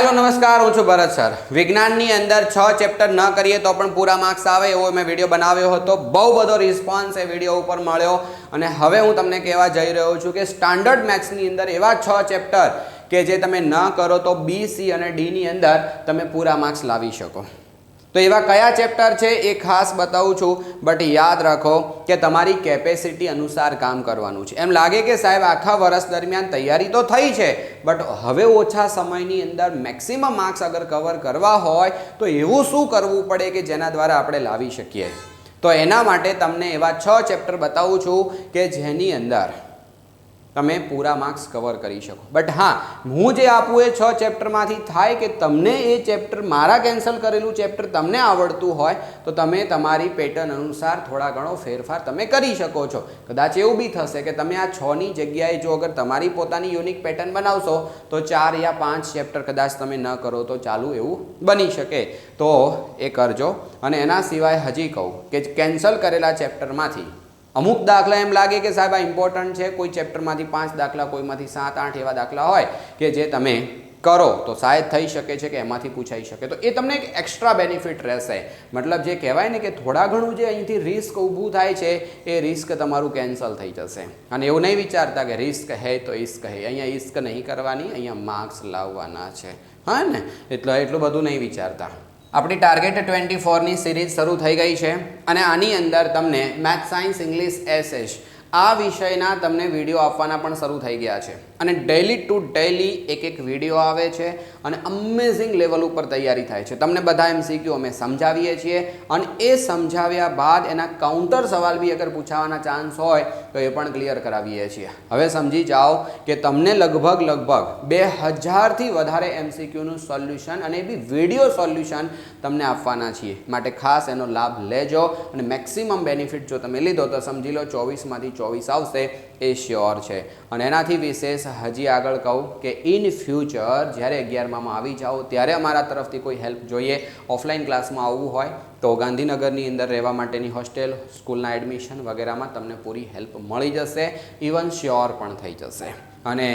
Hello નમસ્કાર. હું છું ભરત સર. વિજ્ઞાનની અંદર છ ચેપ્ટર ન કરીએ તો પણ પૂરા માર્ક્સ આવે એવો મેં વીડિયો બનાવ્યો હતો. બહુ બધો રિસ્પોન્સ એ વીડિયો ઉપર મળ્યો. અને હવે હું તમને કહેવા જઈ રહ્યો છું કે સ્ટાન્ડર્ડ મેથ્સની અંદર એવા છ ચેપ્ટર કે જે તમે ન કરો તો બી સી અને ડીની અંદર તમે પૂરા માર્ક્સ લાવી શકો. તો એવા કયા ચેપ્ટર છે એ ખાસ બતાવું છું, બટ યાદ રાખો કે તમારી કેપેસિટી અનુસાર કામ કરવાનું છે. એમ લાગે કે સાહેબ આખા વર્ષ દરમિયાન તૈયારી તો થઈ છે, બટ હવે ઓછા સમયની અંદર મેક્સિમમ માર્ક્સ અગર કવર કરવા હોય, તો એવું શું કરવું પડે કે જેના દ્વારા આપણે લાવી શકીએ? તો એના માટે તમને એવા છ ચેપ્ટર બતાવું છું કે જેની અંદર તમે પૂરા માર્ક્સ કવર કરી શકો. બટ હા, હું જે આપું એ છ ચેપ્ટરમાંથી થાય કે તમને એ ચેપ્ટર મારા કેન્સલ કરેલું ચેપ્ટર તમને આવડતું હોય, તો તમે તમારી પેટર્ન અનુસાર થોડા ઘણો ફેરફાર તમે કરી શકો છો. કદાચ એવું બી થશે કે તમે આ છની જગ્યાએ જો અગર તમારી પોતાની યુનિક પેટર્ન બનાવશો, તો ચાર યા પાંચ ચેપ્ટર કદાચ તમે ન કરો તો ચાલુ એવું બની શકે. તો એ કરજો. અને એના સિવાય હજી કહું કે કેન્સલ કરેલા ચેપ્ટરમાંથી અમુક દાખલા એમ લાગે કે સાહેબ આ ઇમ્પોર્ટન્ટ છે, કોઈ ચેપ્ટરમાંથી પાંચ દાખલા, કોઈમાંથી સાત, આઠ એવા દાખલા હોય કે જે તમે કરો, તો શાયદ થઈ શકે છે કે એમાંથી પૂછાઈ શકે. તો એ તમને એક એક્સ્ટ્રા બેનિફિટ રહેશે. મતલબ જે કહેવાય ને કે થોડા ઘણું જે અહીંથી રિસ્ક ઊભું થાય છે, એ રિસ્ક તમારું કેન્સલ થઈ જશે. અને એવું નહીં વિચારતા કે રિસ્ક હે તો ઇસ્ક હે. અહીંયા ઇસ્ક નહીં કરવાની, અહીંયા માર્ક્સ લાવવાના છે. હા ને? એટલે એટલું બધું નહીં વિચારતા. આપણી ટાર્ગેટ ટ્વેન્ટી ફોરની સિરીઝ શરૂ થઈ ગઈ છે અને આની અંદર તમને મેથ સાયન્સ, ઇંગ્લિશ એસએસ આ વિષયના તમને વીડિયો આપવાના પણ શરૂ થઈ ગયા છે. અને ડેલી ટુ ડેલી એક એક વીડિયો આવે છે અને અમેઝિંગ લેવલ ઉપર તૈયારી થાય છે. તમને બધા એમસીક્યુ અમે સમજાવીએ છીએ અને એ સમજાવ્યા બાદ એના કાઉન્ટર સવાલ બી અગર પૂછાવાના ચાન્સ હોય તો એ પણ ક્લિયર કરાવીએ છીએ. હવે સમજી જાઓ કે તમને લગભગ લગભગ બે હજારથી વધારે એમસીક્યુનું સોલ્યુશન અને એ બી વીડિયો સોલ્યુશન તમને આપવાના છીએ. માટે ખાસ એનો લાભ લેજો અને મેક્સિમમ બેનિફિટ જો તમે લીધો તો સમજી લો ચોવીસમાંથી ચોવીસ આવશે, એ શ્યોર છે. અને એનાથી વિશેષ હજી આગળ કહું કે ઇન ફ્યુચર જ્યારે અગિયારમાં આવી જાઓ, ત્યારે અમારા તરફથી કોઈ હેલ્પ જોઈએ. ઓફલાઈન ક્લાસમાં આવવું હોય તો ગાંધીનગરની અંદર રહેવા માટેની હોસ્ટેલ સ્કૂલના એડમિશન વગેરેમાં તમને પૂરી હેલ્પ મળી જશે. ઇવન શ્યોર પણ થઈ જશે. અને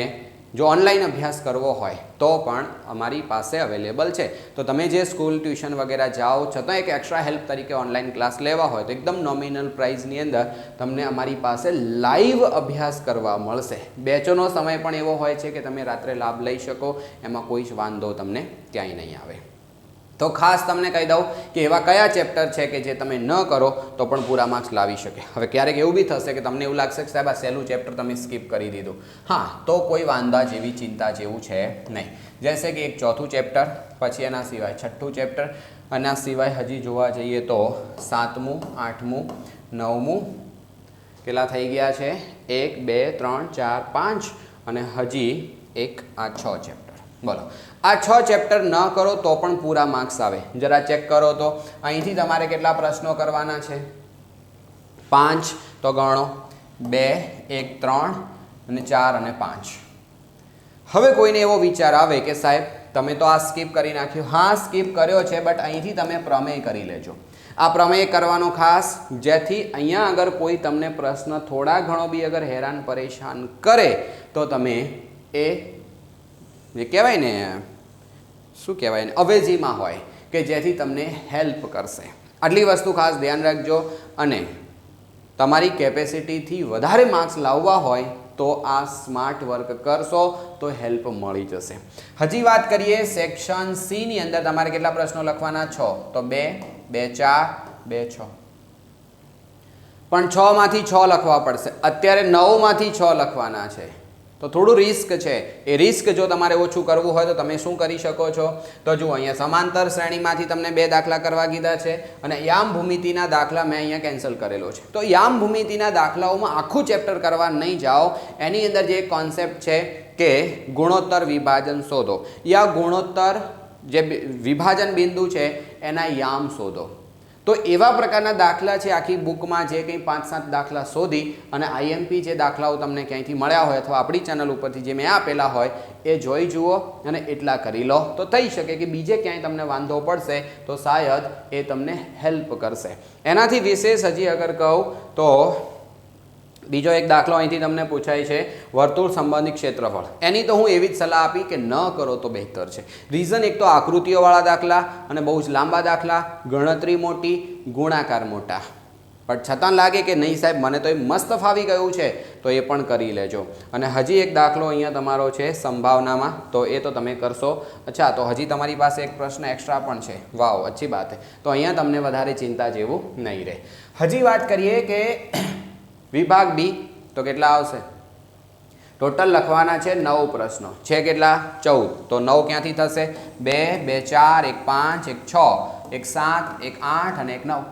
જો ઓનલાઈન અભ્યાસ કરવો હોય, તો પણ અમારી પાસે અવેલેબલ છે. તો તમે જે સ્કૂલ ટ્યુશન વગેરે જાઓ, છતાં એક એક્સ્ટ્રા હેલ્પ તરીકે ઓનલાઈન ક્લાસ લેવા હોય, તો એકદમ નોમિનલ પ્રાઇઝની અંદર તમને અમારી પાસે લાઈવ અભ્યાસ કરવા મળશે. બેચોનો સમય પણ એવો હોય છે કે તમે રાત્રે લાભ લઈ શકો, એમાં કોઈ જ વાંધો તમને ક્યાંય નહીં આવે. તો ખાસ તમને કહી દઉં કે એવા કયા ચેપ્ટર છે કે જે તમે ન કરો તો પણ પૂરા માર્ક્સ લાવી શકે. હવે ક્યારેક એવું બી થશે કે તમને એવું લાગશે કે સાહેબ આ સહેલું ચેપ્ટર તમે સ્કીપ કરી દીધું. હા, તો કોઈ વાંધા જેવી ચિંતા જેવું છે નહીં. જૈસે કે એક ચોથું ચેપ્ટર, પછી એના સિવાય છઠ્ઠું ચેપ્ટર, એના સિવાય હજી જોવા જઈએ તો સાતમું, આઠમું, નવમું, કેટલા થઈ ગયા છે? એક, બે, ત્રણ, ચાર, પાંચ અને હજી એક, આ છ ચેપ્ટર. બોલો. આ છ ચેપ્ટર ન કરો તો પણ પૂરા માર્ક્સ આવે. જરા ચેક કરો તો. અહીંથી તમારે કેટલા પ્રશ્નો કરવાના છે? પાંચ તો ગણો. બે, એક, ત્રણ અને ચાર અને પાંચ. હવે કોઈને એવો વિચાર આવે કે સાહેબ, તમે તો આ સ્કીપ કરી નાખ્યું. હા, સ્કીપ કર્યો છે, બટ અહીંથી તમે પ્રમેય કરી લેજો. આ પ્રમેય કરવાનો ખાસ, જેથી અહીંયા અગર કોઈ તમને પ્રશ્ન થોડા ઘણો બી અગર હેરાન પરેશાન કરે, તો તમે એ જે કહેવાય ને, શું કહેવાય ને, અવેજીમાં હોય કે જેથી તમને હેલ્પ કરશે. આટલી વસ્તુ ખાસ ધ્યાન રાખજો અને તમારી કેપેસિટીથી વધારે માર્ક્સ લાવવા હોય તો આ સ્માર્ટ વર્ક કરશો તો હેલ્પ મળી જશે. હજી વાત કરીએ સેક્શન સીની અંદર તમારે કેટલા પ્રશ્નો લખવાના? છો. તો બે બે, ચાર, બે, છ. પણ છ માંથી છ લખવા પડશે. અત્યારે નવમાંથી છ લખવાના છે. તો થોડું રિસ્ક છે. એ રિસ્ક જો તમારે ઓછું કરવું હોય તો તમે શું કરી શકો છો? તો જુઓ, અહીંયા સમાંતર શ્રેણીમાંથી તમને બે દાખલા કરવા કીધા છે અને યામ ભૂમિતિના દાખલા મેં અહીંયા કેન્સલ કરેલો છે. તો યામ ભૂમિતિના દાખલાઓમાં આખું ચેપ્ટર કરવા નહીં જાઓ. એની અંદર જે કોન્સેપ્ટ છે કે ગુણોત્તર વિભાજન શોધો. યા ગુણોત્તર જે વિભાજન બિંદુ છે, એના યામ શોધો. તો એવા પ્રકારના દાખલા છે આખી બુકમાં જે કંઈ પાંચ સાત દાખલા શોધી અને આઈએમપી જે દાખલાઓ તમને ક્યાંયથી મળ્યા હોય અથવા આપણી ચેનલ ઉપરથી જે મેં આપેલા હોય, એ જોઈ જુઓ અને એટલા કરી લો. તો થઈ શકે કે બીજે ક્યાંય તમને વાંધો પડશે, તો શાયદ એ તમને હેલ્પ કરશે. એનાથી વિશેષ હજી અગર કહું તો બીજો એક દાખલો અહીંથી તમને પૂછાય છે, વર્તુળ સંબંધિત ક્ષેત્રફળ. એની તો હું એવી જ સલાહ આપી કે ન કરો તો બહેતર છે. રીઝન એક તો આકૃતિઓવાળા દાખલા અને બહુ જ લાંબા દાખલા, ગણતરી મોટી, ગુણાકાર મોટા. પણ છતાં લાગે કે નહીં સાહેબ, મને તો એ મસ્ત ફાવી ગયું છે, તો એ પણ કરી લેજો. અને હજી એક દાખલો અહીંયા તમારો છે સંભાવનામાં, તો એ તો તમે કરશો. અચ્છા, તો હજી તમારી પાસે એક પ્રશ્ન એક્સ્ટ્રા પણ છે. વાવ, અચ્છી વાત તો અહીંયા તમને વધારે ચિંતા જેવું નહીં રહે. હજી વાત કરીએ કે વિભાગ બી, તો કેટલા આવશે? ટોટલ લખવાના છે નવ પ્રશ્નો. છે કેટલા? ચૌદ. તો નવ ક્યાંથી થશે? બે બે, ચાર, એક, પાંચ, એક, છ, એક, સાત, એક, આઠ અને એક, નવ.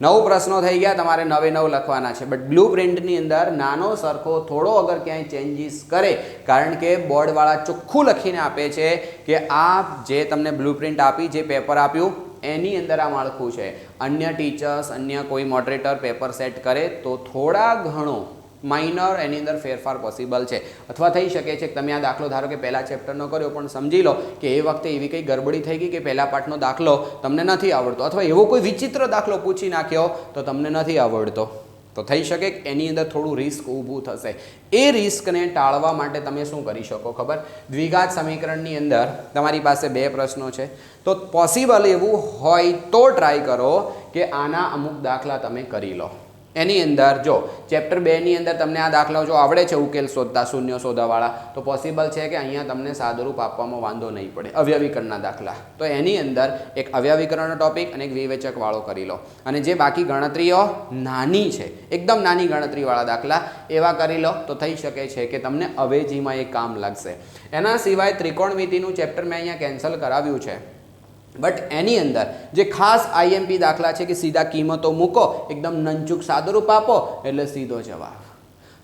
નવ પ્રશ્નો થઈ ગયા, તમારે નવે નવ લખવાના છે. બટ બ્લુ પ્રિન્ટની અંદર નાનો સરખો થોડો અગર ક્યાંય ચેન્જીસ કરે, કારણ કે બોર્ડવાળા ચોખ્ખું લખીને આપે છે કે આ જે તમને બ્લુ પ્રિન્ટ આપી, જે પેપર આપ્યું એની અંદર આ માળખું છે. અન્ય ટીચર્સ અન્ય કોઈ મોડરેટર પેપર સેટ કરે તો થોડા ઘણો માઇનર એની અંદર ફેરફાર પોસિબલ છે. અથવા થઈ શકે છે કે તમે આ દાખલો ધારો કે પહેલાં ચેપ્ટરનો કર્યો, પણ સમજી લો કે એ વખતે એવી કંઈ ગરબડી થઈ ગઈ કે પહેલા પાઠનો દાખલો તમને નથી આવડતો. અથવા એવો કોઈ વિચિત્ર દાખલો પૂછી નાખ્યો તો તમને નથી આવડતો. તો થઈ શકે એની અંદર થોડું રિસ્ક ઊભું થશે. એ રિસ્કને ટાળવા માટે તમે શું કરી શકો ખબર? દ્વિઘાત સમીકરણની અંદર તમારી પાસે બે પ્રશ્નો છે. તો પોસિબલ એવું હોય તો ટ્રાય કરો કે આના અમુક દાખલા તમે કરી લો. એની અંદર જો ચેપ્ટર બેની અંદર તમને આ દાખલાઓ જો આવડે છે, ઉકેલ શોધતા, શૂન્ય શોધાવાળા, તો પોસિબલ છે કે અહીંયા તમને સાદુરૂપ આપવામાં વાંધો નહીં પડે. અવ્યવીકરણના દાખલા. તો એની અંદર એક અવ્યવીકરણનો ટોપિક અને એક વિવેચકવાળો કરી લો. અને જે બાકી ગણતરીઓ નાની છે, એકદમ નાની ગણતરીવાળા દાખલા, એવા કરી લો તો થઈ શકે છે કે તમને અવેજીમાં એ કામ લાગશે. એના સિવાય ત્રિકોણમિતિનું ચેપ્ટર મેં અહીંયા કેન્સલ કરાવ્યું છે. બટ એની અંદર જે ખાસ આઈએમપી દાખલા છે કે સીધા કિંમતો મૂકો, એકદમ નંચુક સાદુરૂપ આપો એટલે સીધો જવાબ.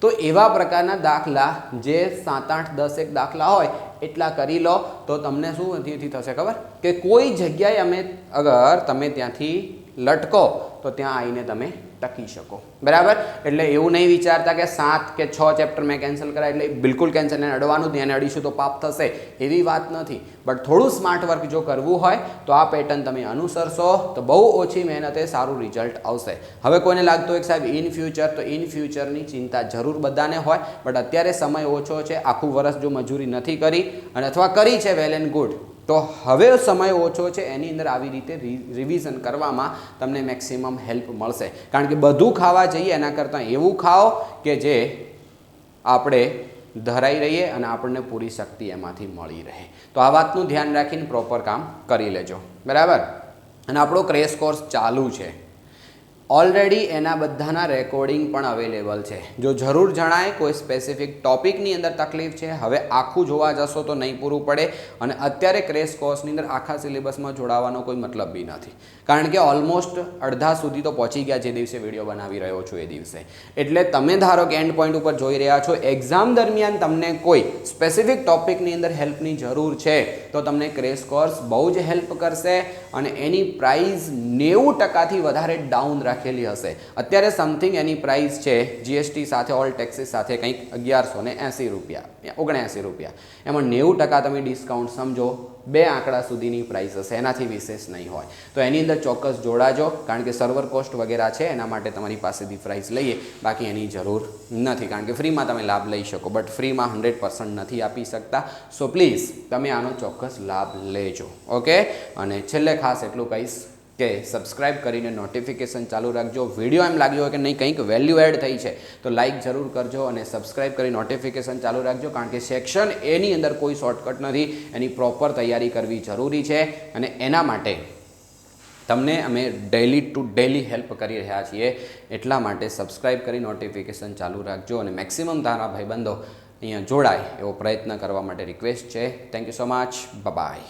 તો એવા પ્રકારના દાખલા જે સાત આઠ દસ એક દાખલા હોય, એટલા કરી લો, તો તમને શું અહીંથી થશે ખબર? કે કોઈ જગ્યાએ અમે અગર તમે ત્યાંથી લટકો, તો ત્યાં આવીને તમે ટકી શકો. બરાબર? એટલે એવું નહીં વિચારતા કે સાત કે છ ચેપ્ટર મેં કેન્સલ કરાય, એટલે બિલકુલ કેન્સલ એને અડવાનું ધ્યાન અડીશું તો પાપ થશે. એવી વાત નથી. બટ થોડું સ્માર્ટ વર્ક જો કરવું હોય, તો આ પેટર્ન તમે અનુસરશો તો બહુ ઓછી મહેનતે સારું રિઝલ્ટ આવશે. હવે કોઈને લાગતું હોય કે સાહેબ ઇન ફ્યુચર તો ઇન ફ્યુચરની ચિંતા જરૂર બધાને હોય બટ અત્યારે સમય ઓછો છે. આખું વર્ષ જો મજૂરી નથી કરી, અને અથવા કરી છે વેલ એન્ડ ગુડ તો હવે સમય ઓછો છે, એની અંદર આવી રીતે રિવિઝન કરવામાં તમને મેક્સિમમ હેલ્પ મળશે. કારણ કે બધું ખાવા જઈએ, એના કરતાં એવું ખાઓ કે જે આપણે ધરાઈ રહીએ અને આપણને પૂરી શક્તિ એમાંથી મળી રહે. તો આ વાતનું ધ્યાન રાખીને પ્રોપર કામ કરી લેજો. બરાબર? અને આપણો ક્રેશ કોર્સ ચાલુ છે. ઓલરેડી એના બધાના રેકોર્ડિંગ પણ અવેલેબલ છે. જો જરૂર જણાય કોઈ સ્પેસિફિક ટોપિકની અંદર તકલીફ છે, હવે આખું જોવા જશો તો નહીં પૂરું પડે અને અત્યારે ક્રેશ કોર્સની અંદર આખા સિલેબસમાં જોડાવાનો કોઈ મતલબ બી નથી. કારણ કે ઓલમોસ્ટ અડધા સુધી તો પહોંચી ગયા જે દિવસે વીડિયો બનાવી રહ્યો છું એ દિવસે. એટલે તમે ધારો કે એન્ડ પોઈન્ટ ઉપર જોઈ રહ્યા છો એક્ઝામ દરમિયાન તમને કોઈ સ્પેસિફિક ટોપિકની અંદર હેલ્પની જરૂર છે, તો તમને ક્રેશ કોર્સ બહુ જ હેલ્પ કરશે અને એની પ્રાઇઝ નેવું ટકાથી વધારે ડાઉન રાખેલી હશે. અત્યારે સમથિંગ એની પ્રાઇસ છે જીએસટી સાથે ઓલ ટેક્સીસ સાથે કંઈક અગિયારસો ને એંસી રૂપિયા ઓગણએંસી રૂપિયા. એમાં નેવું ટકા તમે ડિસ્કાઉન્ટ સમજો, બે આંકડા સુધીની પ્રાઇસ હશે, એનાથી વિશેષ નહીં હોય. તો એની અંદર ચોક્કસ જોડાજો, કારણ કે સર્વર કોસ્ટ વગેરે છે, એના માટે તમારી પાસેથી પ્રાઇસ લઈએ. બાકી એની જરૂર નથી, કારણ કે ફ્રીમાં તમે લાભ લઈ શકો બટ ફ્રીમાં હંડ્રેડ પર્સન્ટ નથી આપી શકતા. સો પ્લીઝ તમે આનો ચોક્કસ લાભ લેજો ઓકે અને છેલ્લે ખાસ એટલું કહીશ કે સબસ્ક્રાઇબ કરીને નોટિફિકેશન ચાલુ રાખજો. વીડિયો એમ લાગ્યો હોય કે નહીં, કંઈક વેલ્યુ એડ થઈ છે, તો લાઇક જરૂર કરજો અને સબસ્ક્રાઇબ કરી નોટિફિકેશન ચાલુ રાખજો, કારણ કે સેક્શન એની અંદર કોઈ શોર્ટકટ નથી. એની પ્રોપર તૈયારી કરવી જરૂરી છે અને એના માટે તમને અમે ડેલી ટુ ડેલી હેલ્પ કરી રહ્યા છીએ. એટલા માટે સબસ્ક્રાઇબ કરી નોટિફિકેશન ચાલુ રાખજો અને મેક્સિમમ તારા ભાઈબંધો અહીંયા જોડાય એવો પ્રયત્ન કરવા માટે રિક્વેસ્ટ છે. Thank you so much bye